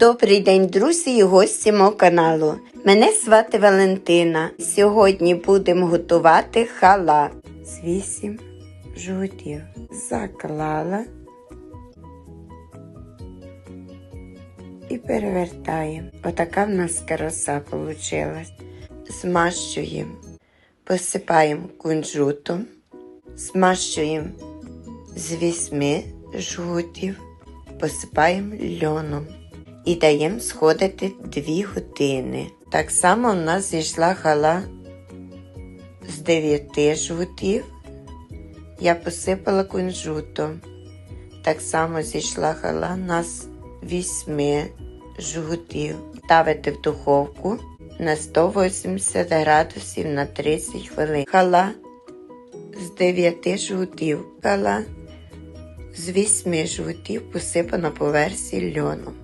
Добрий день, друзі і гості мого каналу. Мене звати Валентина. Сьогодні будемо готувати халат з 8 жгутів. Заклала і перевертаємо. Отака в нас краса вийшла. Змащуємо, посипаємо кунжутом, змащуємо з 8 жгутів, посипаємо льоном і даємо сходити 2 години. Так само в нас зійшла хала з 9 жгутів. Я посипала кунжутом. Так само зійшла хала у нас 8 жгутів. Ставити в духовку на 180 градусів на 30 хвилин. Хала з 9 жгутів. Хала з 8 жгутів посипана по версії льоном.